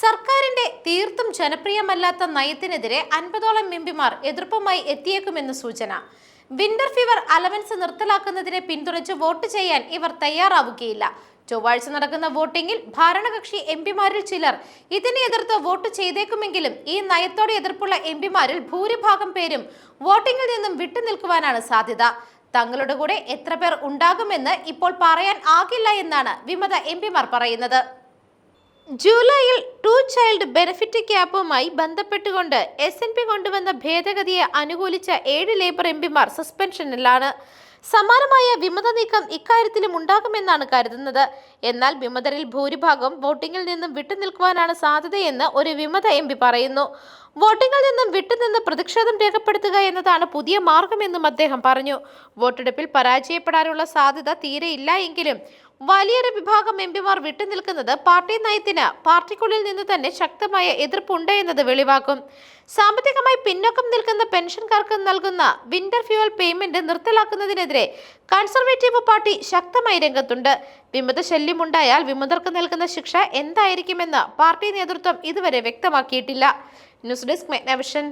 സർക്കാരിന്റെ തീർത്തും ജനപ്രിയമല്ലാത്ത നയത്തിനെതിരെ അൻപതോളം എംപിമാർ എതിർപ്പുമായി എത്തിയേക്കുമെന്ന് സൂചന. വിന്റർ ഫീവർ അലവൻസ് നിർത്തലാക്കുന്നതിനെ പിന്തുണച്ച് വോട്ട് ചെയ്യാൻ ഇവർ തയ്യാറാവുകയില്ല. ചൊവ്വാഴ്ച നടക്കുന്ന വോട്ടിംഗിൽ ഭരണകക്ഷി എംപിമാരിൽ ചിലർ ഇതിനെ എതിർത്ത് വോട്ട് ചെയ്തേക്കുമെങ്കിലും ഈ നയത്തോട് എതിർപ്പുള്ള എംപിമാരിൽ ഭൂരിഭാഗം പേരും വോട്ടിംഗിൽ നിന്നും വിട്ടുനിൽക്കുവാനാണ് സാധ്യത. തങ്ങളുടെ കൂടെ എത്ര പേർ ഉണ്ടാകുമെന്ന് ഇപ്പോൾ പറയാൻ ആകില്ല എന്നാണ് വിമത എംപിമാർ പറയുന്നത്. ജൂലൈയിൽ ടു ചൈൽഡ് ബെനിഫിറ്റ് ക്യാപ്പുമായി ബന്ധപ്പെട്ടുകൊണ്ട് എസ് എൻ പി കൊണ്ടുവന്ന ഭേദഗതിയെ അനുകൂലിച്ച ഏഴ് ലേബർ എംപിമാർ സസ്പെൻഷനിലാണ്. സമാനമായ വിമത നീക്കം ഇക്കാര്യത്തിലും ഉണ്ടാകുമെന്നാണ് കരുതുന്നത്. എന്നാൽ വിമതരിൽ ഭൂരിഭാഗം വോട്ടിംഗിൽ നിന്നും വിട്ടുനിൽക്കുവാനാണ് സാധ്യതയെന്ന് ഒരു വിമത എം പറയുന്നു. വോട്ടിംഗിൽ നിന്നും വിട്ടുനിന്ന് പ്രതിഷേധം രേഖപ്പെടുത്തുക എന്നതാണ് പുതിയ മാർഗമെന്നും അദ്ദേഹം പറഞ്ഞു. വോട്ടെടുപ്പിൽ പരാജയപ്പെടാനുള്ള സാധ്യത തീരെയില്ല എങ്കിലും വലിയൊരു വിഭാഗം എം പിമാർ വിട്ടുനിൽക്കുന്നത് പാർട്ടി നയത്തിന് പാർട്ടിക്കുള്ളിൽ നിന്ന് തന്നെ ശക്തമായ എതിർപ്പുണ്ട് എന്നത് വെളിവാക്കും. സാമ്പത്തികമായി പിന്നോക്കം നിൽക്കുന്ന പെൻഷൻകാർക്ക് നൽകുന്ന വിന്റർ ഫ്യൂവൽ പേയ്മെന്റ് നിർത്തലാക്കുന്നതിനെതിരെ കൺസർവേറ്റീവ് പാർട്ടി ശക്തമായി രംഗത്തുണ്ട്. വിമത ശല്യമുണ്ടായാൽ വിമതർക്ക് നൽകുന്ന ശിക്ഷ എന്തായിരിക്കുമെന്ന് പാർട്ടി നേതൃത്വം ഇതുവരെ വ്യക്തമാക്കിയിട്ടില്ല. News desk മെഗ്നവിഷൻ